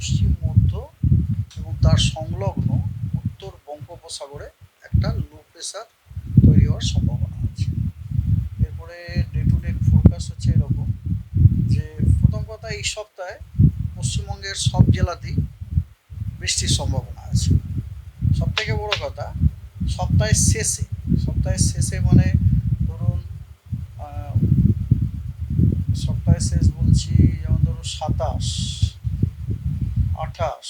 পশ্চিম মধ্য এবং তার সংলগ্ন উত্তর বঙ্গোপসাগরে একটা লো প্রেশার তৈরি হওয়ার সম্ভাবনা আছে। এরপরে ডে টু ডে ফোরকাস্ট হচ্ছে এরকম যে প্রথম কথা এই সপ্তাহে পশ্চিমবঙ্গের সব জেলাতেই বৃষ্টির সম্ভাবনা আছে। সব থেকে বড় কথা, সপ্তাহের শেষে সপ্তাহের শেষে মানে ধরুন সপ্তাহের শেষ বলছি যেমন ধরুন সাতাশ আঠাশ।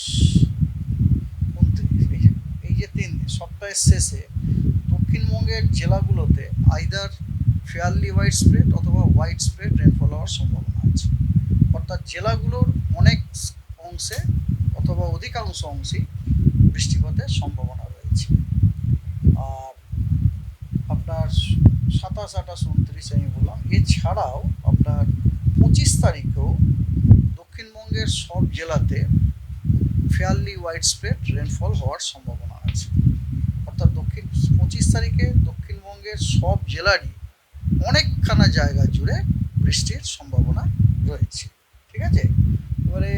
উনত্রিশ, এই যে তিন দিন, সপ্তাহের শেষে দক্ষিণবঙ্গের জেলাগুলোতে আইদার ফেয়ারলি হোয়াইট স্প্রেড অথবা হোয়াইট স্প্রেড রেনফল হওয়ার সম্ভাবনা আছে। অর্থাৎ জেলাগুলোর অনেক অংশে অথবা অধিকাংশ অংশেই বৃষ্টিপাতের সম্ভাবনা রয়েছে। আর আপনার সাতাশ, আঠাশ, উনত্রিশ আমি বললাম। এছাড়াও আপনার পঁচিশ তারিখেও দক্ষিণবঙ্গের সব জেলাতে ফেয়ারলি হোয়াইট স্প্রেড রেনফল হওয়ার সম্ভাবনা আছে। অর্থাৎ দক্ষিণ, পঁচিশ তারিখে দক্ষিণবঙ্গের সব জেলারই অনেকখানা জায়গা জুড়ে বৃষ্টির সম্ভাবনা রয়েছে। ঠিক আছে? এবারে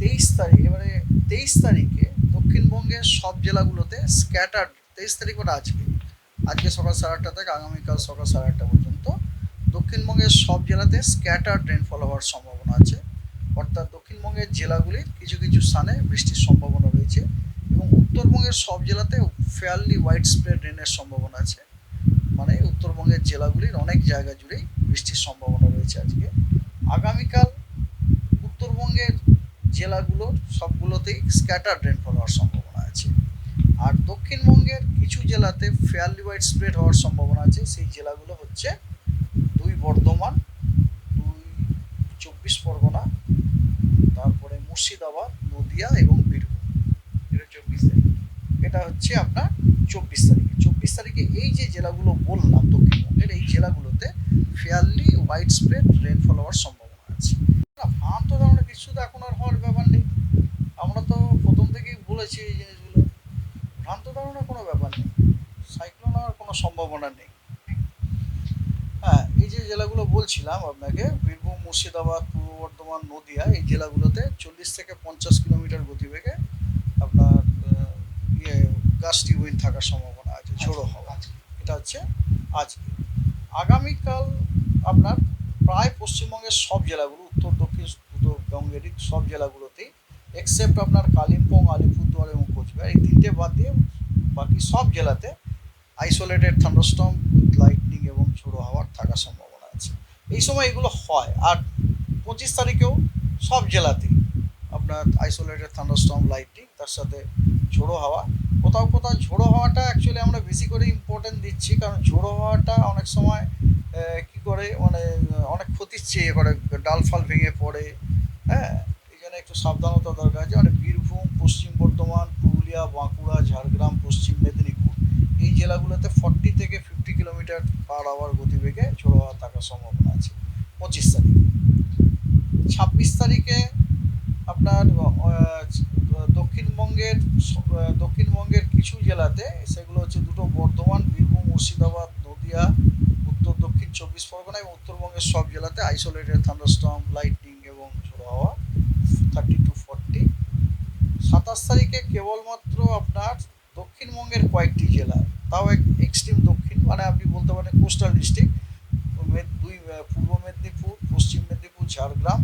তেইশ তারিখ, এবারে তেইশ তারিখে দক্ষিণবঙ্গের সব জেলাগুলোতে স্ক্যাটার তেইশ তারিখ ওটা আজকে আজকে সকাল সাড়ে আটটা থেকে আগামীকাল সকাল সাড়ে আটটা পর্যন্ত দক্ষিণবঙ্গের সব জেলাতে স্ক্যাটার রেনফল হওয়ার সম্ভাবনা আছে। অর্থাৎ দক্ষিণবঙ্গের জেলাগুলির কিছু কিছু স্থানে বৃষ্টির সম্ভাবনা রয়েছে এবং উত্তরবঙ্গের সব জেলাতে ফেয়ারলি হোয়াইট স্প্রেড রেনের সম্ভাবনা আছে। মানে উত্তরবঙ্গের জেলাগুলির অনেক জায়গা জুড়েই বৃষ্টির সম্ভাবনা রয়েছে আজকে। আগামীকাল উত্তরবঙ্গের জেলাগুলোর সবগুলোতেই স্ক্যাটার রেনফল হওয়ার সম্ভাবনা আছে। আর দক্ষিণবঙ্গের কিছু জেলাতে ফেয়ারলি হোয়াইট স্প্রেড হওয়ার সম্ভাবনা আছে। সেই জেলাগুলো হচ্ছে দুই বর্ধমান, দুই চব্বিশ পরগনা নদিয়া এবং বীরভূম। এটা চব্বিশ তারিখ। এটা হচ্ছে আপনার চব্বিশ তারিখে। চব্বিশ তারিখে এই যে জেলাগুলো বললাম দক্ষিণবঙ্গের এই জেলাগুলোতে ফেয়ারলি হোয়াইট স্প্রেড রেনফল হওয়ার সম্ভাবনা আছে। না ভ্রান্ত ধারণা কিছু তো এখন আর হওয়ার ব্যাপার নেই। আমরা তো প্রথম থেকেই বলেছি এই জিনিসগুলো। ভ্রান্ত ধারণার কোনো ব্যাপার নেই। সাইক্লোন হওয়ার কোনো সম্ভাবনা নেই। হ্যাঁ এই যে জেলাগুলো বলছিলাম আপনাকে বীরভূম মুর্শিদাবাদ পূর্ব বর্ধমান নদিয়া এই জেলাগুলোতে চল্লিশ থেকে পঞ্চাশ কিলোমিটার গতিবেগে আপনার ইয়ে গাছটি উইন্ড থাকার সম্ভাবনা আছে ঝোড়ো হওয়া। এটা হচ্ছে আজকে আগামীকাল আপনার প্রায় পশ্চিমবঙ্গের সব জেলাগুলো উত্তর দক্ষিণ উত্তরবঙ্গেরই সব জেলাগুলোতেই এক্সেপ্ট আপনার কালিম্পং আলিপুরদুয়ার এবং কোচবিহার এই তিনটে বাদ দিয়ে বাকি সব জেলাতে আইসোলেটেড থান্ডারস্টর্ম উইথ লাইটনিং এবং ঝোড়ো হাওয়ার থাকার সম্ভাবনা আছে। এই সময় এগুলো হয়। আর পঁচিশ তারিখেও সব জেলাতেই আপনার আইসোলেটেড থান্ডারস্টর্ম লাইটনিং তার সাথে ঝোড়ো হাওয়া। কোথাও কোথাও ঝোড়ো হাওয়াটা অ্যাকচুয়ালি আমরা বেশি করে ইম্পর্টেন্ট দিচ্ছি, কারণ ঝোড়ো হাওয়াটা অনেক সময় কি করে মানে অনেক ক্ষতির চেয়ে করে, ডাল ফাল ভেঙে পড়ে হ্যাঁ? এই জন্য একটু সাবধানতা দরকার আছে। মানে বীরভূম, পশ্চিম বর্ধমান, পুরুলিয়া, বাঁকুড়া, ঝাড়গ্রাম, পশ্চিম জেলাগুলোতে ফর্টি থেকে ফিফটি কিলোমিটার পার আওয়ার গতিবেগে ঝোড়ো হাওয়া থাকার সম্ভাবনা আছে। পঁচিশ তারিখে। ছাব্বিশ তারিখে আপনার দক্ষিণবঙ্গের দক্ষিণবঙ্গের কিছু জেলাতে, সেগুলো হচ্ছে দুটো বর্ধমান, বীরভূম, মুর্শিদাবাদ, নদিয়া, উত্তর, দক্ষিণ চব্বিশ পরগনা এবং উত্তরবঙ্গের সব জেলাতে আইসোলেটেড থান্ডারস্টর্ম লাইটনিং এবং ঝোড়ো হাওয়া থার্টি টু ফর্টি সাতাশ তারিখে কেবলমাত্র আপনার দক্ষিণবঙ্গের কয়েকটি জেলা, তাও এক এক্সট্রিম দক্ষিণ মানে আপনি বলতে পারেন কোস্টাল ডিস্ট্রিক্ট দুই পূর্ব মেদিনীপুর, পশ্চিম মেদিনীপুর, ঝাড়গ্রাম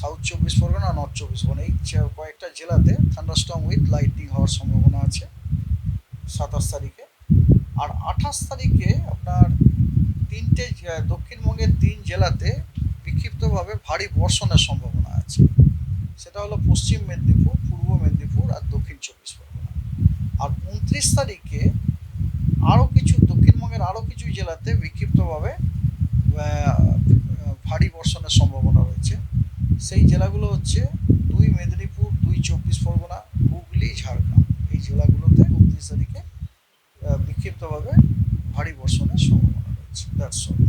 সাউথ চব্বিশ পরগনা নর্থ চব্বিশ পরগনা, এই কয়েকটা জেলাতে থান্ডারস্টর্ম উইথ লাইটনিং হওয়ার সম্ভাবনা আছে সাতাশ তারিখে। আর আঠাশ তারিখে আপনার তিনটে দক্ষিণবঙ্গের তিন জেলাতে বিক্ষিপ্তভাবে ভারী বর্ষণের সম্ভাবনা আছে। সেটা হলো পশ্চিম মেদিনীপুর, পূর্ব মেদিনীপুর আর দক্ষিণ চব্বিশ উনত্রিশ তারিখে আরও কিছু, দক্ষিণবঙ্গের আরও কিছু জেলাতে বিক্ষিপ্তভাবে ভারী বর্ষণের সম্ভাবনা রয়েছে। সেই জেলাগুলো হচ্ছে দুই মেদিনীপুর, দুই চব্বিশ পরগনা, হুগলি, ঝাড়গ্রাম। এই জেলাগুলোতে উনত্রিশ তারিখে বিক্ষিপ্তভাবে ভারী বর্ষণের সম্ভাবনা রয়েছে। That's all